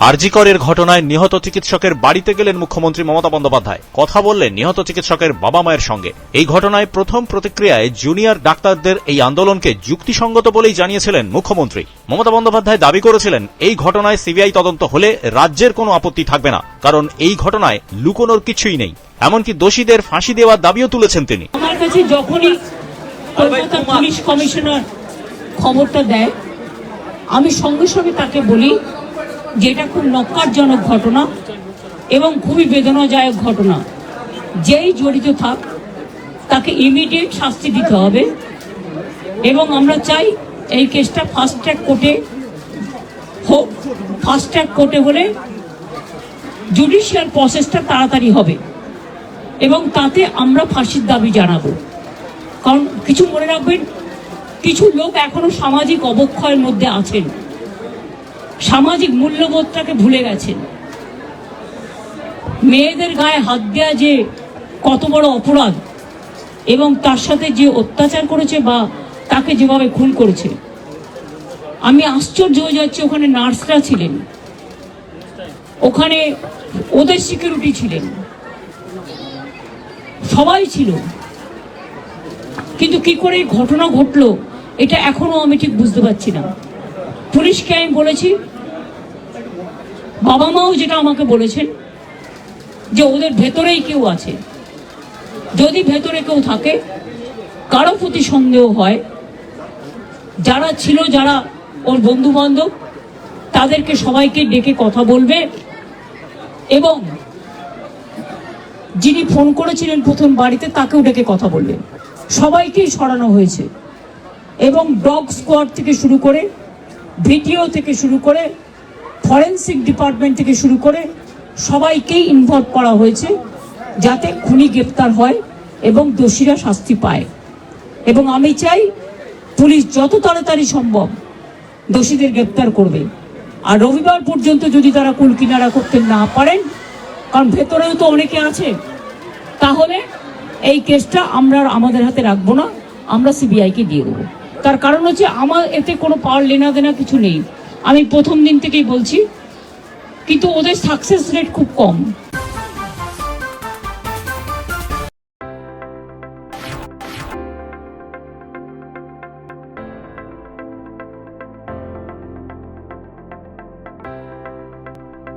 আরজিকরের ঘটনায় নিহত চিকিৎসকের বাড়িতে গেলেন মুখ্যমন্ত্রী মমতা বন্দ্যোপাধ্যায়। কথা বললেন নিহত চিকিৎসকের বাবা মায়ের সঙ্গে। এই ঘটনায় প্রথম প্রতিক্রিয়ায় জুনিয়র ডাক্তারদের এই আন্দোলনকে যুক্তিসঙ্গত বলেই জানিয়েছিলেন মুখ্যমন্ত্রী। মমতা বন্দ্যোপাধ্যায় দাবি করেছিলেন এই ঘটনায় সিবিআই তদন্ত হলে রাজ্যের কোনো আপত্তি থাকবে না কারণ এই ঘটনায় লুকোনোর কিছুই নেই। এমনকি দোষীদের ফাঁসি দেওয়ার দাবিও তুলেছেন তিনি। আমার কাছে যখনই কলকাতা পুলিশ কমিশনার খবরটা দেয় আমি সঙ্গে সঙ্গে তাকে বলি যে এটা খুব নক্কারজনক ঘটনা এবং খুবই বেদনাদায়ক ঘটনা। যেই জড়িত থাক, তাকে ইমিডিয়েট শাস্তি দিতে হবে এবং আমরা চাই এই কেসটা ফাস্ট ট্র্যাক কোর্টে হোক ফাস্ট ট্র্যাক কোর্টে হলে জুডিশিয়াল প্রসেসটা তাড়াতাড়ি হবে এবং তাতে আমরা ফাঁসির দাবি জানাব। কারণ কিছু মনে রাখবেন, কিছু লোক এখনও সামাজিক অবক্ষয়ের মধ্যে আছেন। সামাজিক মূল্যবোধটাকে ভুলে গেছেন মেয়েদের গায়ে হাত দেওয়া যে কত বড় অপরাধ, এবং তার সাথে যে অত্যাচার করেছে বা তাকে যেভাবে খুন করেছে। আমি আশ্চর্য হয়ে যাচ্ছি, ওখানে নার্সরা ছিলেন। ওখানে ওদের সিকিউরিটি ছিলেন। সবাই ছিল। কিন্তু কি করে ঘটনা ঘটলো, এটা এখনও আমি ঠিক বুঝতে পারছি না। পুলিশকে আমি বলেছি, বাবা মাও যেটা আমাকে বলেছেন, যে ওদের ভেতরেই কেউ আছে। যদি ভেতরে কেউ থাকে, কারও প্রতি সন্দেহ হয়, যারা ছিল, যারা ওর বন্ধু বান্ধব তাদেরকে সবাইকে ডেকে কথা বলবে এবং যিনি ফোন করেছিলেন প্রথম বাড়িতে, তাকেও ডেকে কথা বললেন সবাইকেই সরানো হয়েছে এবং ডগ স্কোয়াড থেকে শুরু করে ভিডিও থেকে শুরু করে ফরেন্সিক ডিপার্টমেন্ট থেকে শুরু করে সবাইকেই ইনভলভ করা হয়েছে যাতে খুনি গ্রেপ্তার হয় এবং দোষীরা শাস্তি পায়। এবং আমি চাই পুলিশ যত তাড়াতাড়ি সম্ভব দোষীদের গ্রেপ্তার করবে। আর রবিবার পর্যন্ত যদি তারা কুল কিনারা করতে না পারেন, কারণ ভেতরেও তো অনেকে আছে, তাহলে এই কেসটা আমরা আমাদের হাতে রাখব না, আমরা সিবিআইকে দিয়ে দেবো। তার কারণ হচ্ছে আমার এতে কোনো পাওয়ার লেনা দেনা কিছু নেই। আমি প্রথম দিন থেকেই বলছি, কিন্তু ওদের সাকসেস রেট খুব কম।